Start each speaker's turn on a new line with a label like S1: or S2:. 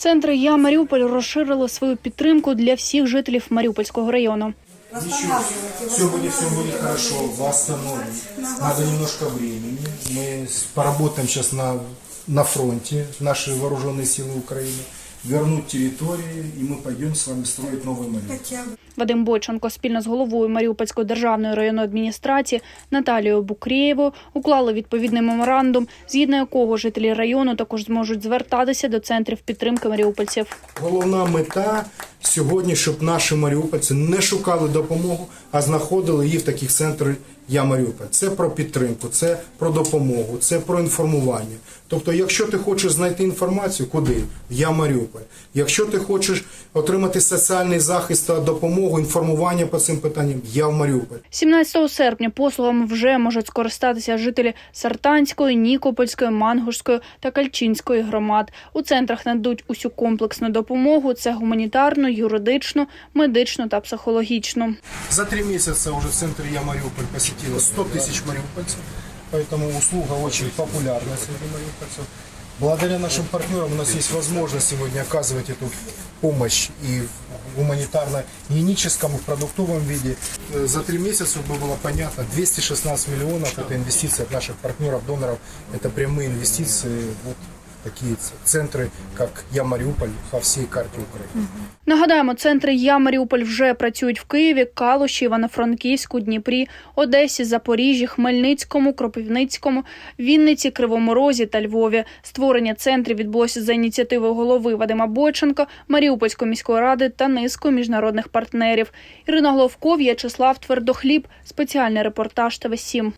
S1: Центри Я Маріуполь розширили свою підтримку для всіх жителів Маріупольського району.
S2: Ничего, все будет, все будет хорошо, восстановим. Надо немножко времени. Мы с- поработаем сейчас на, на фронте, наши вооруженные силы Украины, вернуть территории, и мы пойдем с вами строить новый Мариуполь.
S1: Вадим Бойченко спільно з головою Маріупольської державної районної адміністрації Наталією Букрєєвою уклали відповідний меморандум, згідно якого жителі району також зможуть звертатися до центрів підтримки маріупольців.
S2: Головна мета сьогодні, щоб наші маріупольці не шукали допомогу, а знаходили її в таких центрах Я Маріуполь. Це про підтримку, це про допомогу, це про інформування. Тобто, якщо ти хочеш знайти інформацію, куди? Я Маріуполь. Якщо ти хочеш отримати соціальний захист та допомогу, інформування по цим питанням, я в Маріуполь.
S1: 17 серпня послугами вже можуть скористатися жителі Сартанської, Нікопольської, Мангушської та Кальчинської громад. У центрах нададуть усю комплексну допомогу: це гуманітарну, юридичну, медичну та психологічну.
S2: За три месяца уже в центре Я Мариуполь посетило 100 тысяч мариупольцев, поэтому услуга очень популярна среди мариупольцев. Благодаря нашим партнерам у нас есть возможность сегодня оказывать эту помощь и в гуманитарно-гигиеническом, и в продуктовом виде. Э, За три месяца, чтобы было понятно, 216 миллионов – это инвестиции от наших партнеров, доноров. Это прямые инвестиции вот в такие центры, как Я Мариуполь, по всей карте Украины.
S1: Нагадаємо, центри Я Маріуполь вже працюють в Києві, Калуші, Івано-Франківську, Дніпрі, Одесі, Запоріжжі, Хмельницькому, Кропивницькому, Вінниці, Кривому Розі та Львові. Створення центрів відбулося за ініціативи голови Вадима Бойченка, Маріупольської міської ради та низкою міжнародних партнерів. Ірина Головков, В'ячеслав Твердохліб. Спеціальний репортаж ТВ 7